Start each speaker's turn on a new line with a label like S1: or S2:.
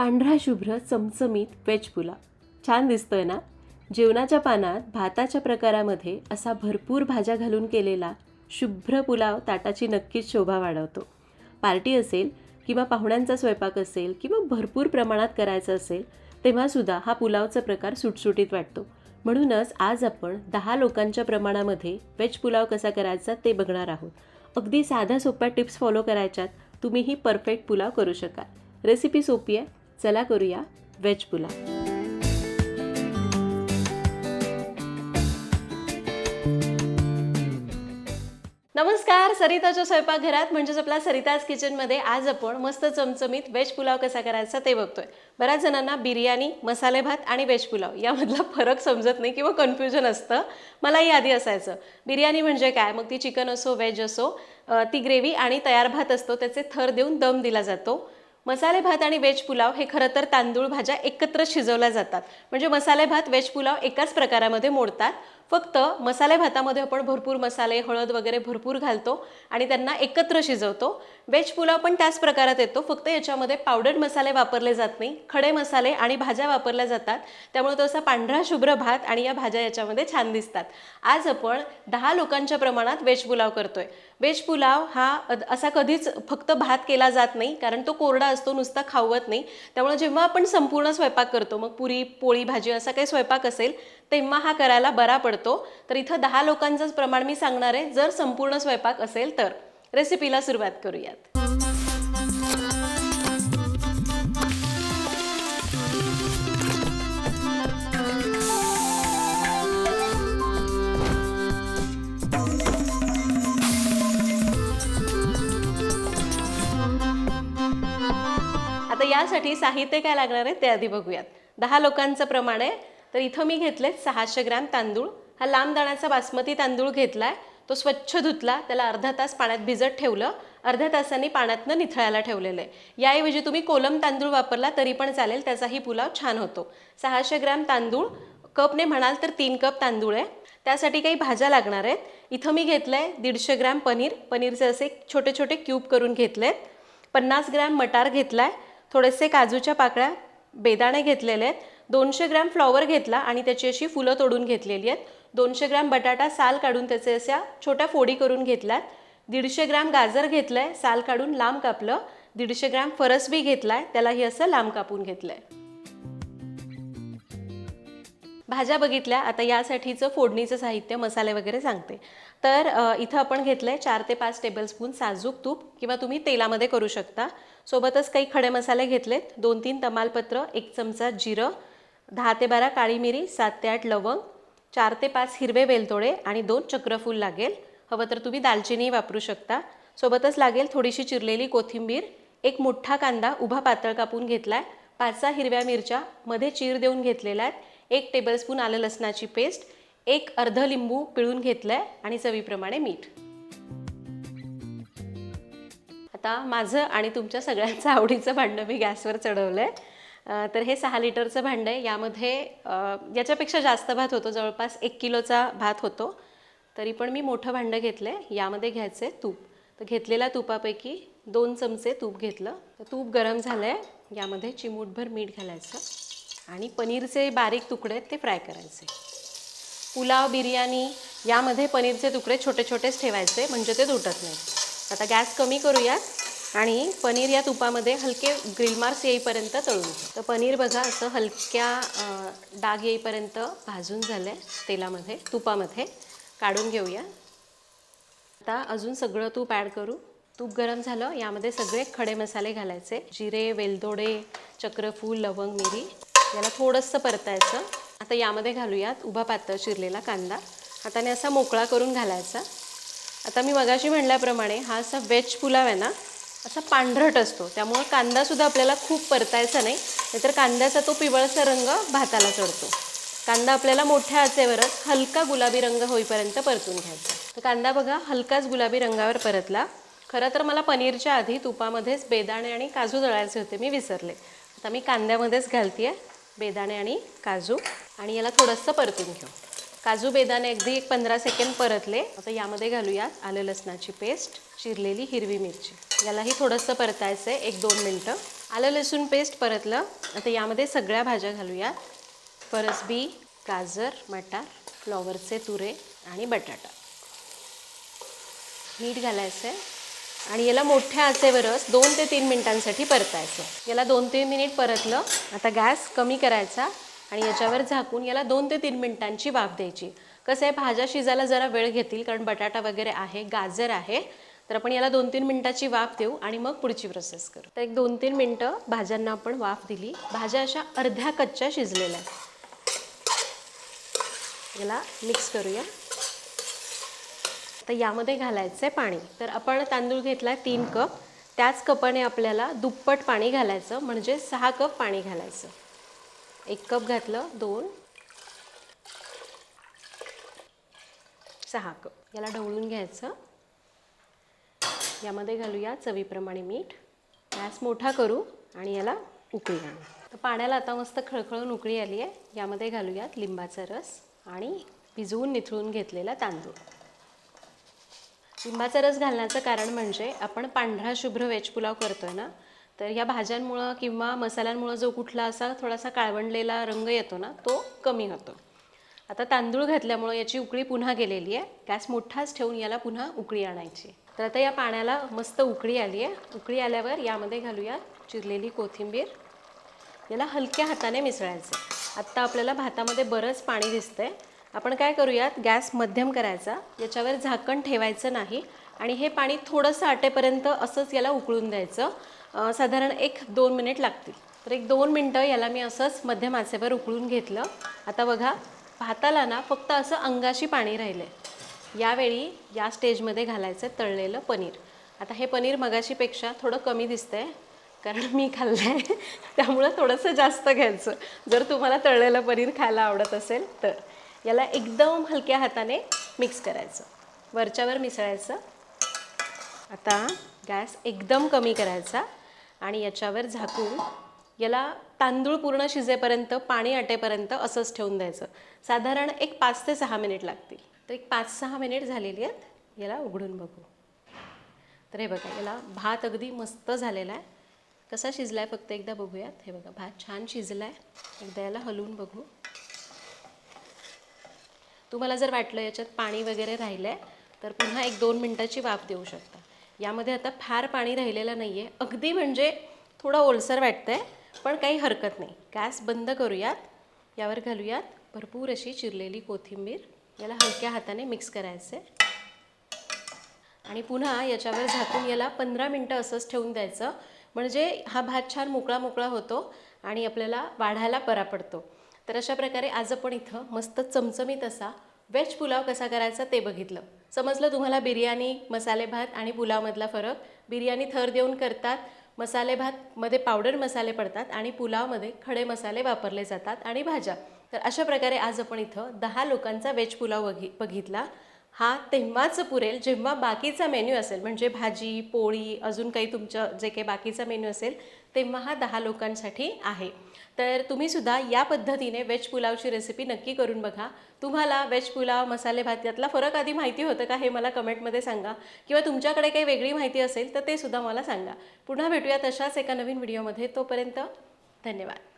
S1: पांढरा शुभ्र चमचमीत वेज पुलाव छान दिसतोय ना? जेवणाच्या पानात भाताच्या प्रकारामध्ये असा भरपूर भाज्या घालून केलेला शुभ्र पुलाव ताटाची नक्कीच शोभा वाढवतो. पार्टी असेल किंवा पाहुण्यांचा स्वयंपाक असेल किंवा भरपूर प्रमाणात करायचं असेल तेव्हासुद्धा हा पुलावचा प्रकार सुटसुटीत वाटतो. म्हणूनच आज आपण दहा लोकांच्या प्रमाणामध्ये वेज पुलाव कसा करायचा ते बघणार आहोत. अगदी साध्या सोप्या टिप्स फॉलो करायच्यात तुम्हीही परफेक्ट पुलाव करू शकाल. रेसिपी सोपी आहे चला करूया वेज पुलाव. नमस्कार सरिताच्या स्वयंपाकघरात म्हणजेच आपल्या सरिताज किचनमध्ये आज आपण मस्त चमचमीत व्हेज पुलाव कसा करायचा ते बघतोय. बऱ्याच जणांना बिर्याणी मसाले भात आणि व्हेज पुलाव यामधला फरक समजत नाही किंवा कन्फ्युजन असतं. मलाही आधी असायचं. बिर्याणी म्हणजे काय? मग ती चिकन असो व्हेज असो ती ग्रेव्ही आणि तयार भात असतो त्याचे थर देऊन दम दिला जातो. मसाले भात आणि वेज पुलाव हे खरं तर तांदूळ भाज्या एकत्र शिजवल्या जातात. म्हणजे मसाले भात व्हेज पुलाव एकाच प्रकारामध्ये मोडतात. फक्त मसाले भातामध्ये आपण भरपूर मसाले हळद वगैरे भरपूर घालतो आणि त्यांना एकत्र शिजवतो. वेज पुलाव पण त्याच प्रकारात येतो. फक्त याच्यामध्ये पावडर्ड मसाले वापरले जात नाही. खडे मसाले आणि भाज्या वापरल्या जातात. त्यामुळे तो असा पांढरा शुभ्र भात आणि या भाज्या याच्यामध्ये छान दिसतात. आज आपण दहा लोकांच्या प्रमाणात वेज पुलाव करतोय. वेज पुलाव हा असा कधीच फक्त भात केला जात नाही कारण तो कोरडा असतो नुसता खावत नाही. त्यामुळे जेव्हा आपण संपूर्ण स्वयंपाक करतो मग पुरी पोळी भाजी असा काही स्वयंपाक असेल तेव्हा हा करायला बरा पडतो. तर इथं दहा लोकांचंच प्रमाण मी सांगणार आहे. जर संपूर्ण स्वयंपाक असेल तर. रेसिपीला सुरुवात करूयात. आता यासाठी साहित्य काय लागणार आहे ते आधी बघूयात. दहा लोकांचं प्रमाण आहे. तर इथं मी घेतले सहाशे ग्रॅम तांदूळ. हा लांब दाण्याचा बासमती तांदूळ घेतला आहे तो स्वच्छ धुतला त्याला अर्धा तास पाण्यात भिजत ठेवलं. अर्ध्या तासांनी पाण्यातनं निथळायला ठेवलेलं आहे. याऐवजी तुम्ही कोलम तांदूळ वापरला तरी पण चालेल त्याचाही पुलाव छान होतो. सहाशे ग्रॅम तांदूळ कपने म्हणाल तर तीन कप तांदूळ आहे. त्यासाठी काही भाज्या लागणार आहेत. इथं मी घेतलं आहे दीडशे ग्रॅम पनीर. पनीरचे असे छोटे छोटे क्यूब करून घेतले आहेत पन्नास ग्रॅम मटार घेतला आहे थोडेसे काजूच्या पाकळ्या बेदाणे घेतलेले आहेत. दोनशे ग्रॅम फ्लॉवर घेतला आणि त्याची अशी फुलं तोडून घेतलेली आहेत. दोनशे ग्रॅम बटाटा साल काढून त्याचे अशा छोट्या फोडी करून घेतल्यात. दीडशे ग्रॅम गाजर घेतलं आहे साल काढून लांब कापलं. दीडशे ग्रॅम फरसबी घेतला आहे त्यालाही असं लांब कापून घेतलं आहे भाज्या बघितल्या आता यासाठीचं फोडणीचं साहित्य मसाले वगैरे सांगते. तर इथं आपण घेतलं आहे चार ते पाच टेबलस्पून साजूक तूप किंवा तुम्ही तेलामध्ये करू शकता. सोबतच काही खडे मसाले घेतलेत दोन तीन तमालपत्र एक चमचा जिरं दहा ते बारा काळी मिरी सात ते आठ लवंग चार ते पाच हिरवे वेलदोडे आणि दोन चक्रफूल लागेल. हवं तर तुम्ही दालचिनी वापरू शकता. सोबतच लागेल थोडीशी चिरलेली कोथिंबीर एक मोठा कांदा उभा पातळ कापून घेतला आहे पाच सहा हिरव्या मिरच्या मध्ये चीर देऊन घेतलेल्या आहेत एक टेबलस्पून आलं लसणाची पेस्ट एक अर्ध लिंबू पिळून घेतलं आहे आणि चवीप्रमाणे मीठ. आता माझं आणि तुमच्या सगळ्यांचं आवडीचं भांडं मी गॅसवर चढवलं आहे तर हे सहा लिटरचं भांडं आहे. यामध्ये याच्यापेक्षा जास्त भात होतो. जवळपास एक किलोचा भात होतो. तरी पण मी मोठं भांडं घेतलं आहे यामध्ये घ्यायचं आहे तूप. तर घेतलेल्या तुपापैकी दोन चमचे तूप घेतलं. तर तूप गरम झालं आहे यामध्ये चिमूटभर मीठ घालायचं. आणि पनीरचे बारीक तुकडे आहेत ते फ्राय करायचे. पुलाव बिर्याणी यामध्ये पनीरचे तुकडे छोटे छोटेच ठेवायचे. म्हणजे ते तुटत नाही आता गॅस कमी करूयात. आणि पनीर या तुपामध्ये हलके ग्रिल मार्क्स येईपर्यंत तळून तर पनीर बघा असं हलक्या डाग येईपर्यंत भाजून झालं आहे तेलामध्ये तुपामध्ये. काढून घेऊया. आता अजून सगळं तूप ॲड करू. तूप गरम झालं यामध्ये सगळे खडे मसाले घालायचे. जिरे वेलदोडे चक्रफूल लवंग मिरी याला थोडंसं परतायचं. आता यामध्ये घालूयात उभा पातळ चिरलेला कांदा. हाताने असा मोकळा करून घालायचा. आता मी मगाशी म्हणल्याप्रमाणे हा असा वेज पुलाव आहे ना असा पांढरट असतो. त्यामुळं कांदासुद्धा आपल्याला खूप परतायचा नाही. नाहीतर कांद्याचा तो पिवळसा रंग भाताला चढतो. कांदा आपल्याला मोठ्या आचेवरच हलका गुलाबी रंग होईपर्यंत परतून घ्यायचा. तर कांदा बघा हलकाच गुलाबी रंगावर परतला. खरं तर मला पनीरच्या आधी तुपामध्येच बेदाणे आणि काजू दळायचे होते मी विसरले. आता मी कांद्यामध्येच घालते आहे बेदाणे आणि काजू. आणि याला थोडंसं परतून घेऊ. काजू बेदाणे अगदी एक पंधरा सेकंड परतले. आता यामध्ये घालूयात आलं लसणाची पेस्ट चिरलेली हिरवी मिरची. यालाही थोडंसं परतायचं आहे एक दोन मिनटं. आलं लसूण पेस्ट परतलं. आता यामध्ये सगळ्या भाज्या घालूया. फरसबी गाजर मटार फ्लॉवरचे तुरे आणि बटाटा. मीठ घालायचं आहे आणि याला मोठ्या आचेवरच दोन ते तीन मिनिटांसाठी परतायचं. याला दोन तीन मिनिट परतलं. आता गॅस कमी करायचा आणि याच्यावर झाकून याला दोन ते तीन मिनिटांची वाफ द्यायची. कसं आहे भाज्या शिजायला जरा वेळ घेतील कारण बटाटा वगैरे आहे गाजर आहे. तर आपण याला दोन तीन मिनटाची वाफ देऊ आणि मग पुढची प्रोसेस करू. तर एक दोन तीन मिनटं भाज्यांना आपण वाफ दिली. भाज्या अशा अर्ध्या कच्च्या शिजलेल्या आहेत. याला मिक्स करूया. तर यामध्ये घालायचं आहे पाणी. तर आपण तांदूळ घेतला तीन कप. त्याच कपाने आपल्याला दुप्पट पाणी घालायचं म्हणजे सहा कप पाणी घालायचं. एक कप घातलं दोन. सहा कप. याला ढवळून घ्यायचं. यामध्ये घालूया चवीप्रमाणे मीठ. गॅस मोठा करू आणि याला उकळी आणू तर पाण्याला आता मस्त खळखळून उकळी आली आहे. यामध्ये घालूयात लिंबाचा रस आणि भिजवून निथळून घेतलेला तांदूळ. लिंबाचा रस घालण्याचं कारण म्हणजे आपण पांढरा शुभ्र वेज पुलाव करतोय ना तर ह्या भाज्यांमुळं किंवा मसाल्यांमुळं जो कुठला असा थोडासा काळवंडलेला रंग येतो ना तो कमी होतो. आता तांदूळ घातल्यामुळं याची उकळी पुन्हा गेलेली आहे. गॅस मोठाच ठेवून याला पुन्हा उकळी आणायची. तर आता या पाण्याला मस्त उकळी आली आहे. उकळी आल्यावर यामध्ये घालूया चिरलेली कोथिंबीर. याला हलक्या हाताने मिसळायचं. आत्ता आपल्याला भातामध्ये बरंच पाणी दिसतंय. आपण काय करूयात? गॅस मध्यम करायचा. याच्यावर झाकण ठेवायचं नाही. आणि हे पाणी थोडंसं आटेपर्यंत असंच याला उकळून द्यायचं. साधारण एक दोन मिनिट लागतील. तर एक दोन मिनटं याला मी असंच मध्यम आचेवर उकळून घेतलं. आता बघा भाताला ना फक्त असं अंगाशी पाणी राहिलं आहे यावेळी या स्टेजमध्ये घालायचं आहे तळलेलं पनीर. आता हे पनीर मगाशीपेक्षा थोडं कमी दिसतं आहे कारण मी खाल्लं आहे त्यामुळं थोडंसं जास्त घ्यायचं. जर तुम्हाला तळलेलं पनीर खायला आवडत असेल तर. याला एकदम हलक्या हाताने मिक्स करायचं. वरच्यावर मिसळायचं. आता गॅस एकदम कमी करायचा आणि याच्यावर झाकून याला तांदूळ पूर्ण शिजेपर्यंत पाणी आटेपर्यंत असंच ठेवून द्यायचं. साधारण एक पाच ते सहा मिनिट लागतील. तर एक पाच सहा मिनिट झालेली आहेत. याला उघडून बघू. तर हे बघा याला भात अगदी मस्त झालेला आहे. कसा शिजला आहे फक्त एकदा बघूयात. हे बघा भात छान शिजला आहे एकदा याला हलवून बघू. तुम्हाला जर वाटलं याच्यात पाणी वगैरे राहिलं आहे तर पुन्हा एक दोन मिनटाची वाफ देऊ शकता. यामध्ये आता फार पाणी राहिलेलं नाही आहे अगदी म्हणजे थोडं ओलसर वाटतं आहे पण काही हरकत नाही. गॅस बंद करूयात. यावर घालूयात भरपूर अशी चिरलेली कोथिंबीर. याला हलक्या हाताने मिक्स करायचं आहे आणि पुन्हा याच्यावर झाकून याला पंधरा मिनटं असंच ठेवून द्यायचं. म्हणजे हा भात छान मोकळा मोकळा होतो आणि आपल्याला वाढायला बरा पडतो. तर अशा प्रकारे आज आपण इथं मस्त चमचमीत असा व्हेज पुलाव कसा करायचा ते बघितलं. समजलं तुम्हाला बिर्याणी मसाले भात आणि पुलावमधला फरक? बिर्याणी थर देऊन करतात मसाले भातमध्ये पावडर मसाले पडतात आणि पुलावमध्ये खडे मसाले वापरले जातात आणि भाज्या. तर अशा प्रकारे आज आपण इथं दहा लोकांचा वेज पुलाव बघि बघितला. हा तेव्हाच पुरेल जेव्हा बाकीचा मेन्यू असेल म्हणजे भाजी पोळी अजून काही तुमचं जे काही बाकीचा मेन्यू असेल तेव्हा हा दहा लोकांसाठी आहे. तर तुम्हीसुद्धा या पद्धतीने वेज पुलावची रेसिपी नक्की करून बघा. तुम्हाला वेज पुलाव मसाले भात यातला फरक आधी माहिती होतं का हे मला कमेंटमध्ये सांगा. किंवा तुमच्याकडे काही वेगळी माहिती असेल तर ते सुद्धा मला सांगा. पुन्हा भेटूया तशाच एका नवीन व्हिडिओमध्ये. तोपर्यंत धन्यवाद.